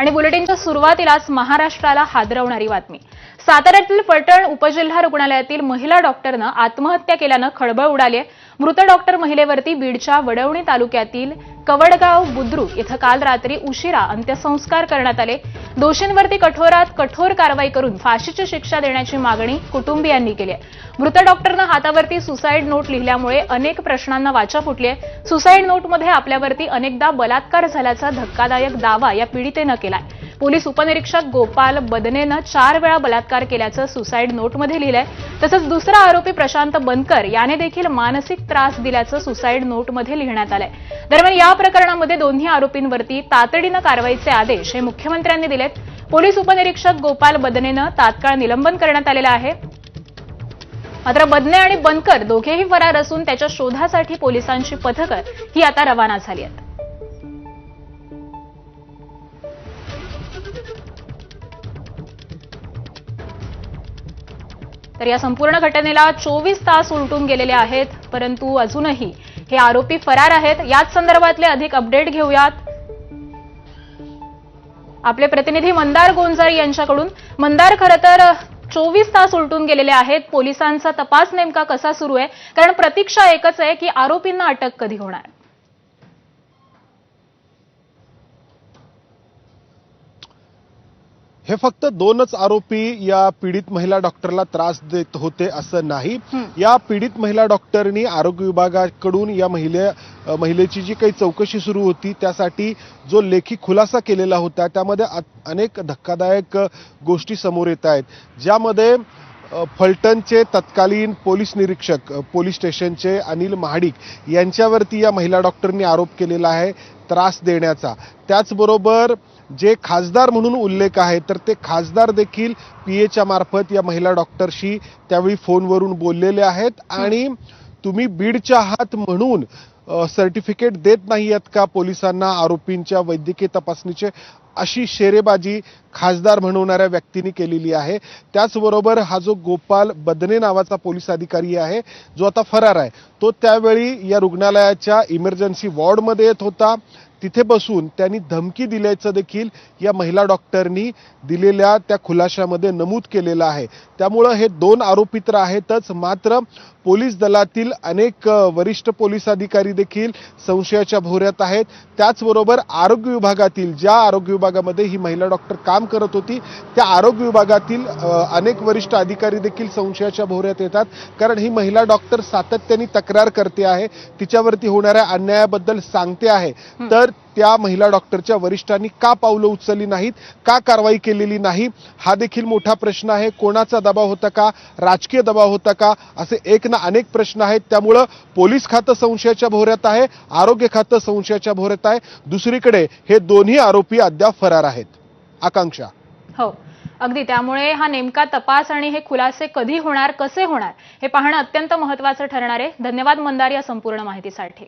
आणि बुलेटिनच्या सुरुवातीलाच महाराष्ट्राला हादरवणारी बातमी. साताऱ्यातील फलटण उपजिल्हा रुग्णालयातील महिला डॉक्टरनं आत्महत्या केल्यानं खळबळ उडाली आहे. मृत डॉक्टर महिलेवरती बीडच्या वडवणी तालुक्यातील कवडगाव बुद्रुक इथं काल रात्री उशिरा अंत्यसंस्कार करण्यात आले. दोषींवरती कठोरात कठोर कारवाई करून फाशीची शिक्षा देण्याची मागणी कुटुंबियांनी केली आहे. मृत डॉक्टरनं हातावरती सुसाईड नोट लिहिल्यामुळे अनेक प्रश्नांना वाचा फुटली आहे. सुसाईड नोटमध्ये आपल्यावरती अनेकदा बलात्कार झाल्याचा धक्कादायक दावा या पीडितेनं केलाय. पोलीस उपनिरीक्षक गोपाल बदनेनं चार वेळा बलात्कार केल्याचं सुसाईड नोटमध्ये लिहिलंय. तसंच दुसरा आरोपी प्रशांत बनकर याने देखील मानसिक त्रास दिल्याचं सुसाईड नोटमध्ये लिहिण्यात आलंय. दरम्यान या प्रकरणामध्ये दोन्ही आरोपींवरती तातडीनं कारवाईचे आदेश हे मुख्यमंत्र्यांनी दिलेत. पोलीस उपनिरीक्षक गोपाल बदनेनं तात्काळ निलंबन करण्यात आलेलं आहे. मात्र बदने आणि बनकर दोघेही फरार असून त्याच्या शोधासाठी पोलिसांची पथकं ही आता रवाना झाली आहेत. तर या संपूर्ण घटनेला चोवीस तास उलटून गेलेले आहेत परंतु अजूनही हे आरोपी फरार आहेत. याच संदर्भातले अधिक अपडेट घेऊयात. आपले प्रतिनिधी मंदार गोंजाळी यांच्याकडून. मंदार खरं तर चोवीस तास उलटून गेलेले आहेत. पोलिसांचा तपास नेमका कसा सुरू आहे? कारण प्रतीक्षा एकच आहे की आरोपींना अटक कधी होणार? हे फक्त दोनच आरोपी या पीडित महिला डॉक्टरला त्रास देत होते असं नाही. या पीडित महिला डॉक्टरनी आरोग्य विभागाकडून या महिले महिलेची जी काही चौकशी सुरू होती त्यासाठी जो लेखी खुलासा केलेला होता त्यामध्ये अनेक धक्कादायक गोष्टी समोर येत आहेत. ज्यामध्ये फलटणचे तत्कालीन पोलीस निरीक्षक पोलीस स्टेशनचे अनिल महाडिक यांच्यावरती या महिला डॉक्टरनी आरोप केलेला आहे त्रास देण्याचा. त्याचबरोबर जे खासदार म्हणून उल्लेख आहे तर ते खासदार देखील पी एच्या मार्फत या महिला डॉक्टरशी त्यावेळी फोनवरून बोललेले आहेत. आणि तुम्ही बीडच्या आहात म्हणून सर्टिफिकेट देत नाही आहेत का पोलिसांना आरोपींच्या वैद्यकीय तपासणीचे? अशी शेरेबाजी खासदार म्हणवणाऱ्या व्यक्तीने केलेली आहे. त्याचबरोबर हा जो गोपाल बदने नावाचा पोलीस अधिकारी आहे जो आता फरार आहे तो त्यावेळी या रुग्णालयाच्या इमर्जन्सी वॉर्डमध्ये येत होता. तिथे बसून त्यांनी धमकी दिल्याचं देखील या महिला डॉक्टरनी दिलेल्या त्या खुलाशामध्ये नमूद केलेलं आहे. त्यामुळं हे दोन आरोपी तर आहेतच मात्र पोलीस दलातील अनेक वरिष्ठ पोलीस अधिकारी देखील संशयाच्या भोवऱ्यात आहेत. त्याचबरोबर आरोग्य विभागातील ज्या आरोग्य विभागामध्ये ही महिला डॉक्टर काम करत होती त्या आरोग्य विभागातील अनेक वरिष्ठ अधिकारी देखील संशयाच्या भोवऱ्यात येतात. कारण ही महिला डॉक्टर सातत्याने तक्रार करते आहे तिच्यावरती होणाऱ्या अन्यायाबद्दल सांगते आहे. तर त्या महिला डॉक्टरच्या वरिष्ठांनी का पावलं उचलली नाहीत का कारवाई केलेली नाही हा देखील मोठा प्रश्न आहे. कोणाचा दबाव होता का राजकीय दबाव होता का असे एक ना अनेक प्रश्न आहेत. त्यामुळं पोलीस खातं संशयाच्या भोवऱ्यात आहे आरोग्य खातं संशयाच्या भोवऱ्यात आहे. दुसरीकडे हे दोन्ही आरोपी अद्याप फरार आहेत. आकांक्षा. हो अगदी. त्यामुळे हा नेमका तपास आणि हे खुलासे कधी होणार कसे होणार हे पाहणं अत्यंत महत्वाचं ठरणार आहे. धन्यवाद मंदार या संपूर्ण माहितीसाठी.